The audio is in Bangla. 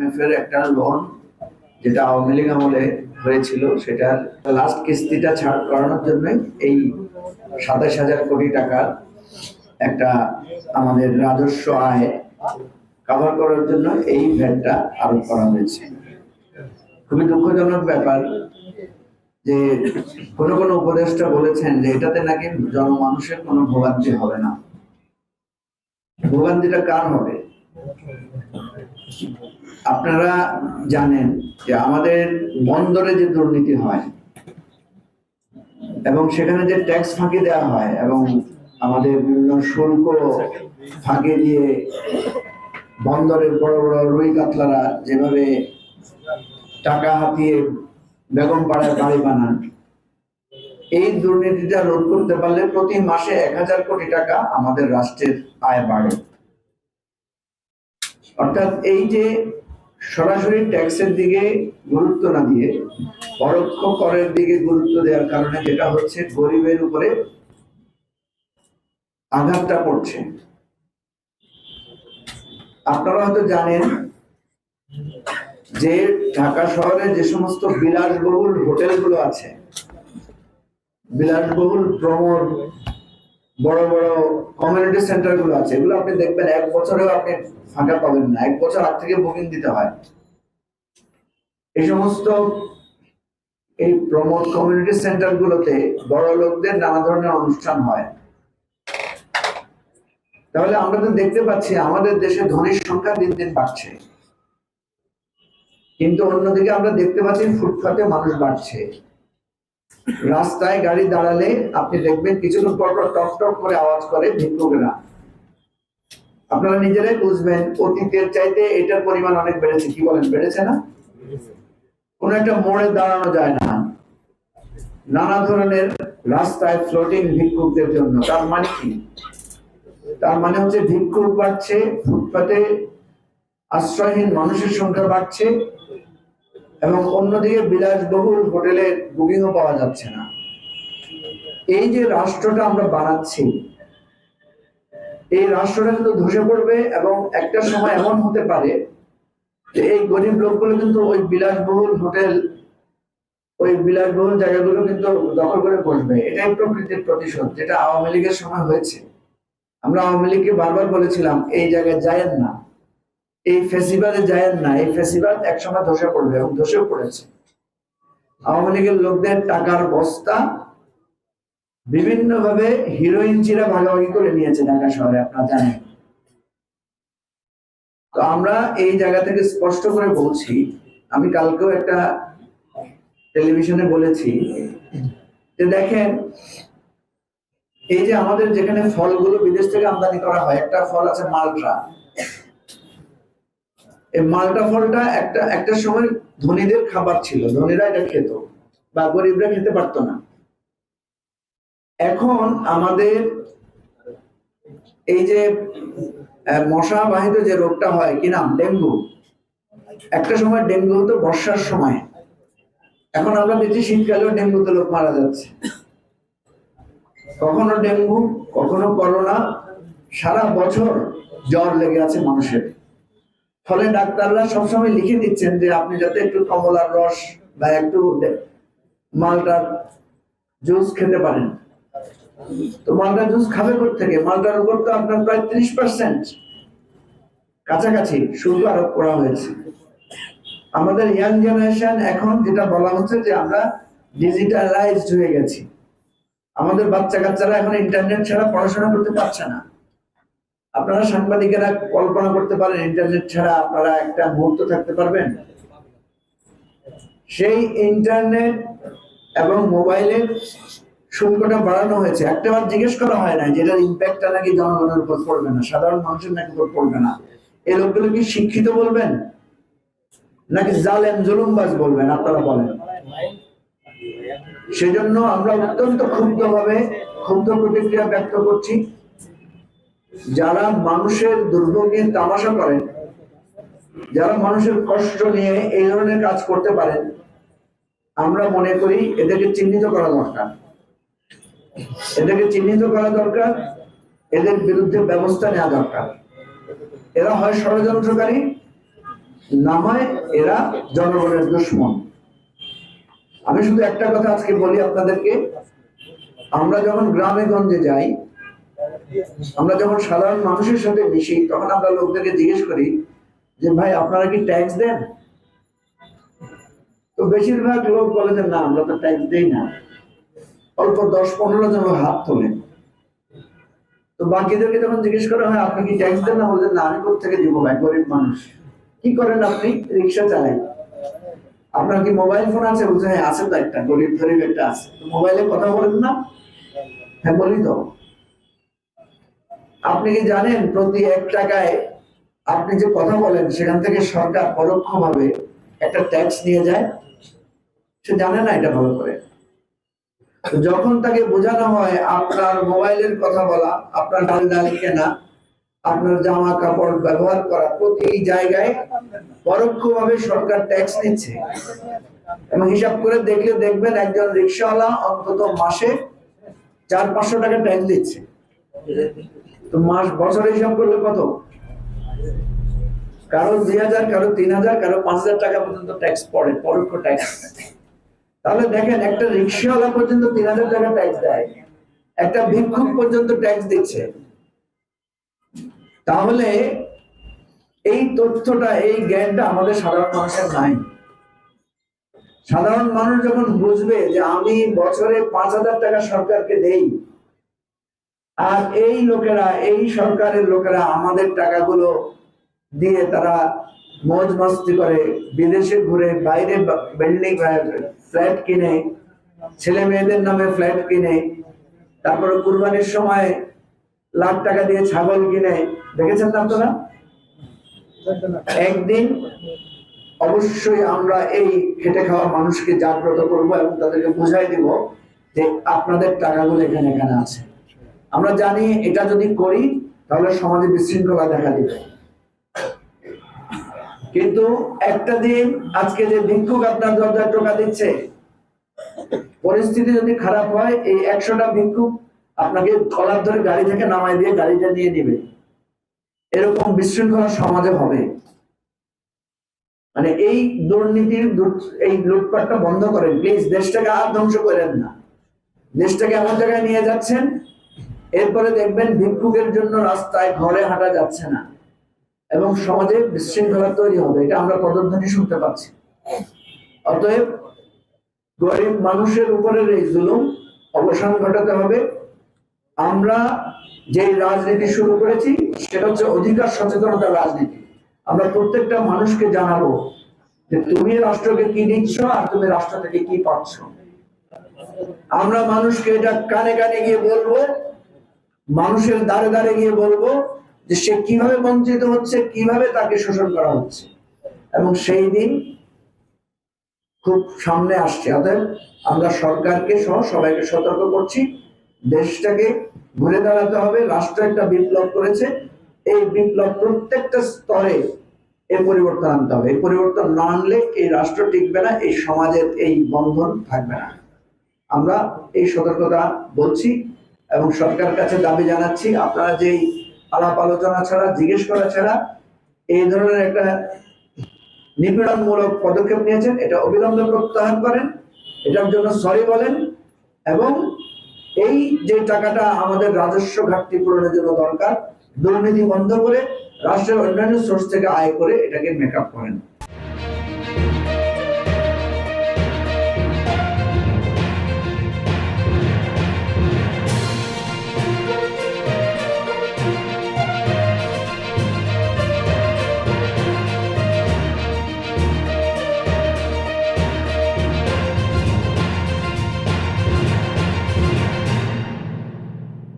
আইএমএফ এর একটা লোন যেটা আওয়ামী লীগ আমলে হয়েছিল, সেটার লাস্ট কিস্তিটা ছাড় করানোর জন্য এই সাতাশ হাজার কোটি টাকার একটা আমাদের রাজস্ব আয় কভার করার জন্য এই ভ্যাটটা আরোপ করা হয়েছে। খুবই দুঃখজনক ব্যাপার যে কোনো কোনো উপদেষ্টা বলেছেন যে এটাতে নাকি জনমানুষের কোনো ভোগান্তি হবে না। ভোগান্তিটা কার হবে? আপনারা জানেন যে আমাদের বন্দরে যে দুর্নীতি হয় এবং সেখানে যে ট্যাক্স ফাঁকি দেওয়া হয় এবং আমাদের বিভিন্ন শুল্ক ফাঁকি দিয়ে বন্দরের বড় বড় রুই কাতলারা যেভাবে টাকা হাতিয়ে বেগম পাড়ায় বাড়ি বানান, এই দুর্নীতিটা রোধ করতে পারলে প্রতি মাসে এক হাজার কোটি টাকা আমাদের রাষ্ট্রের আয় বাড়ে। অর্থাৎ এই যে সরাসরি ট্যাক্সের দিকে গুরুত্ব না দিয়ে পরোক্ষ করের দিকে গুরুত্ব দেওয়ার কারণে যেটা হচ্ছে গরিবের উপরে আঘাতটা পড়ছে। আপনারা হয়তো জানেন যে ঢাকা শহরে যে সমস্ত বিলাসবহুল হোটেলগুলো আছে, বিলাসবহুল প্রমোদ বড় বড় কমিউনিটি সেন্টারগুলো আছে, এগুলো আপনি দেখবেন, এক বছরেও আপনি ফাঁকা পাবেন না। এক বছর আগ থেকে বুকিং দিতে হয়। এই সমস্ত এই প্রমোদ কমিউনিটি সেন্টার গুলোতে বড় লোকদের নানা ধরনের অনুষ্ঠান হয়। তাহলে আমরা তো দেখতে পাচ্ছি, আমাদের দেশে ধনীর সংখ্যা দিন দিন বাড়ছে। কিন্তু অন্যদিকে আমরা দেখতে পাচ্ছি ফুটপাতে মানুষ বাড়ছে। রাস্তায় গাড়ি দাঁড়ালে আপনি দেখবেন কিছুক্ষণ পর পর টক টক করে আওয়াজ করে ভিক্ষুকেরা। আপনারা নিজেরাই বুঝবেন, অতীতের চাইতে এটার পরিমাণ অনেক বেড়েছে। কি বলেন, বেড়েছে না? কোন একটা মোড়ে দাঁড়ানো যায় না। নানা ধরনের রাস্তায় ফ্লোটিং ভিক্ষুকদের জন্য। তার মানে কি? তার মানে হচ্ছে ভিক্ষুক বাড়ছে, ফুটপাতে আশ্রয়হীন মানুষের সংখ্যা বাড়ছে এবং অন্যদিকে বিলাসবহুল হোটেলে বুকিংও পাওয়া যাচ্ছে না। এই যে রাষ্ট্রটা আমরা বানাচ্ছি, এই রাষ্ট্রটা কিন্তু ধসে পড়বে এবং একটা সময় এমন হতে পারে যে এই গরিব লোকগুলো কিন্তু ওই বিলাসবহুল হোটেল, ওই বিলাসবহুল জায়গাগুলো কিন্তু দখল করে বসবে। এটাই প্রকৃতির প্রতিশোধ, যেটা আওয়ামী লীগের সময় হয়েছে। আমরা আওয়ামী লীগকে বারবার বলেছিলাম, এই জায়গায় যায়েন না। এই ফেসিবাদে যায়েন না। এই ফেসিবাদ একসময় ধসে পড়বে এবং ধসেও পড়েছে। আওয়ামী লীগের লোকদের টাকার বস্তা বিভিন্ন ভাবে হিরোইন চিরা ভাগাভাগি করে নিয়েছে ঢাকা শহরে, আপনারা জানেন। তো আমরা এই জায়গা থেকে স্পষ্ট করে বলছি, আমি কালকেও একটা টেলিভিশনে বলেছি যে দেখেন, এই যে আমাদের যেখানে ফলগুলো বিদেশ থেকে আমদানি করা হয়, একটা ফল আছে মালটা মালটা ফলটা একটা একটা সময় ধনীদের খাবার ছিল, ধনীরা এটা খেত বা গরিবরা খেতে পারতো না। এখন আমাদের এই যে মশা বাহিত যে রোগটা হয়, কি নাম? ডেঙ্গু। একটা সময় ডেঙ্গু হতো বর্ষার সময়। এখন আমরা দেখছি শীতকালেও ডেঙ্গুতে লোক মারা যাচ্ছে। কখনো ডেঙ্গু, কখনো করোনা, সারা বছর জ্বর লেগে আছে মানুষের। ফলে ডাক্তাররা সবসময় লিখে দিচ্ছেন যে আপনি যাতে একটু কমলার রস বা একটু মালটার জুস খেতে পারেন। তো মালটার জুস খাবে থেকে মালটার উপর তো আপনার প্রায় ত্রিশ পার্সেন্ট কাছাকাছি শুল্ক আরোপ করা হয়েছে। আমাদের ইয়াং জেনারেশন এখন যেটা বলা হচ্ছে যে আমরা ডিজিটালাইজড হয়ে গেছি। আমাদের বাচ্চা কাচ্চারা এখন ইন্টারনেট ছাড়া পড়াশোনা করতে পারছে না। আপনারা সাংবাদিকেরা কল্পনা করতে পারেন ইন্টারনেট ছাড়া আপনারা একটা মুহূর্ত থাকতে পারবেন। সেই ইন্টারনেট এবং মোবাইলের শুল্কটা বাড়ানো হয়েছে। একটাবার জিজ্ঞেস করা হয় না যেটার ইম্প্যাক্টটা নাকি জনগণের উপর পড়বে না, সাধারণ মানুষের নাকি উপর পড়বে না। এই লোকগুলো কি শিক্ষিত বলবেন? নাকি জালেম, জুলুমবাজ বলবেন, আপনারা বলেন। সেজন্য আমরা অত্যন্ত ক্ষুব্ধ ভাবে ক্ষুব্ধ প্রতিক্রিয়া ব্যক্ত করছি। যারা মানুষের দুর্ভোগ নিয়ে তামাশা করেন যারা মানুষের কষ্ট নিয়ে এই ধরনের কাজ করতে পারেন আমরা মনে করি এদেরকে চিহ্নিত করা দরকার। এদেরকে চিহ্নিত করা দরকার, এদের বিরুদ্ধে ব্যবস্থা নেওয়া দরকার। এরা হয় ষড়যন্ত্রকারী, না হয় এরা জনগণের দুশ্মন। আমি শুধু একটা কথা আজকে বলি আপনাদেরকে। আমরা যখন গ্রামে গঞ্জে যাই আমরা যখন সাধারণ মানুষের সাথে মিশি, তখন আমরা লোকদেরকে জিজ্ঞেস করি যে, ভাই, আপনারা কি ট্যাক্স দেন? তো বেশিরভাগ লোক বলে যে, না, আমরা তো ট্যাক্স দেই না। অল্প দশ পনেরো জন হাত তোলেন তো বাকিদেরকে যখন জিজ্ঞেস করা হয়, আপনি কি ট্যাক্স দেন? না বলছেন না, আমি কোথেকে দিব ভাই, গরিব মানুষ। কি করেন আপনি? রিক্সা চালান আপনার কি মোবাইল ফোন আছে? বলছে হ্যাঁ আছে তো একটা গরিব গরিব একটা আছে। মোবাইলে কথা বলেন না? হ্যাঁ বলি তো। আপনি কি জানেন প্রতি এক টাকায় আপনি যে কথা বলেন, সেখান থেকে সরকার পরোক্ষভাবে একটা ট্যাক্স নিয়ে যায়? সে জানে না এটা ভালো করে। যখন তাকে বোঝানো হয়, আপনার মোবাইলের কথা বলা, আপনার ডাল ডাল কেনা, আপনার জামা কাপড় ব্যবহার করা, প্রতি জায়গায় পরোক্ষভাবে সরকার ট্যাক্স নিচ্ছে। এবং হিসাব করে দেখলে দেখবেন একজন রিক্সাওয়ালা অন্তত মাসে চার পাঁচশো টাকা ট্যাক্স দিচ্ছে তো মাস বছরে হিসাব করলে কত? কারও দুই হাজার, কারও তিন হাজার, কারও পাঁচ হাজার টাকা পর্যন্ত ট্যাক্স পড়ে, পরোক্ষ ট্যাক্স তাহলে দেখেন, একটা রিক্সাওয়ালা পর্যন্ত তিন হাজার টাকা ট্যাক্স দেয়। একটা ভিক্ষুক পর্যন্ত ট্যাক্স দিচ্ছে। তাহলে এই তথ্যটা, এই জ্ঞানটা আমাদের সাধারণ মানুষের নাই। সাধারণ মানুষ যখন বুঝবে যে আমি বছরে পাঁচ হাজার টাকা সরকারকে দেই আর এই লোকেরা, এই সরকারের লোকেরা আমাদের টাকাগুলো দিয়ে তারা মজ মস্তি করে বিদেশে ঘুরে বাইরে বিল্ডিং ফ্ল্যাট কিনে, ছেলে মেয়েদের নামে ফ্ল্যাট কিনে, তারপরে কুরবানির সময় লাখ টাকা দিয়ে ছাগল কিনে, দেখেছেন না আপনারা? একদিন অবশ্যই আমরা এই খেটে খাওয়া মানুষকে জাগ্রত করব এবং তাদেরকে বুঝাই দিব যে আপনাদের টাকাগুলো এখানে এখানে আছে। আমরা জানি এটা যদি করি, তাহলে সমাজে বিশৃঙ্খলা দেখা দিবে। কিন্তু একটা দিন আজকে যে ভিক্ষুক আপনার দরজায় টোকা দিচ্ছে, পরিস্থিতি যদি খারাপ হয়, এই একশোটা ভিক্ষুক আপনাকে কলার ধরে গাড়ি থেকে নামাই দিয়ে গাড়িটা নিয়ে নিবে। এরকম বিশৃঙ্খলা সমাজে হবে। মানে এই দুর্নীতির এই লুটপাটটা বন্ধ করেন। প্লিজ, দেশটাকে আর ধ্বংস করেন না। দেশটাকে এমন জায়গায় নিয়ে যাচ্ছেন এরপরে দেখবেন ভিক্ষুকের জন্য রাস্তায় ঘরে হাঁটা যাচ্ছে না এবং সমাজে বিশৃঙ্খলা তৈরি হবে, এটা আমরা পদধ্বনি শুনতে পাচ্ছি। অতএব গরিব মানুষের উপরের এই জুলুম অবসান ঘটাতে হবে। আমরা যে রাজনীতি শুরু করেছি, সেটা হচ্ছে অধিকার সচেতনতার রাজনীতি। আমরা প্রত্যেকটা মানুষকে জানাব যে তুমি রাষ্ট্রকে কি দিচ্ছ আর তুমি রাষ্ট্র থেকে কি পাচ্ছ। আমরা মানুষকে এটা কানে কানে গিয়ে বলব মানুষের দ্বারে দ্বারে গিয়ে বলব যে সে কীভাবে বঞ্চিত হচ্ছে, কীভাবে তাকে শোষণ করা হচ্ছে। এবং সেই দিন খুব সামনে আসছে। অতএব আমরা সরকারকে সহ সবাইকে সতর্ক করছি। দেশটাকে ঘুরে দাঁড়াতে হবে। রাষ্ট্র একটা বিপ্লব করেছে। এই বিপ্লব প্রত্যেকটা স্তরে এই পরিবর্তন আনতে হবে। এই পরিবর্তন না আনলে এই রাষ্ট্র টিকবে না, এই সমাজের এই বন্ধন থাকবে না। আমরা এই সতর্কতা বলছি। এবং সরকার কাছে দাবি জানাচ্ছি, আপনারা যেই আলাপ আলোচনা ছাড়া, জিজ্ঞেস করা ছাড়া এই ধরনের একটা নিপীড়নমূলক পদক্ষেপ নিয়েছেন, এটা অবিলম্বে প্রত্যাহার করেন, এটার জন্য সরি বলেন এবং এই যে টাকাটা আমাদের রাজস্ব ঘাটতি পূরণের জন্য দরকার, দুর্নীতি বন্ধ করে রাষ্ট্রের অন্যান্য সোর্স থেকে আয় করে এটাকে মেকআপ করেন।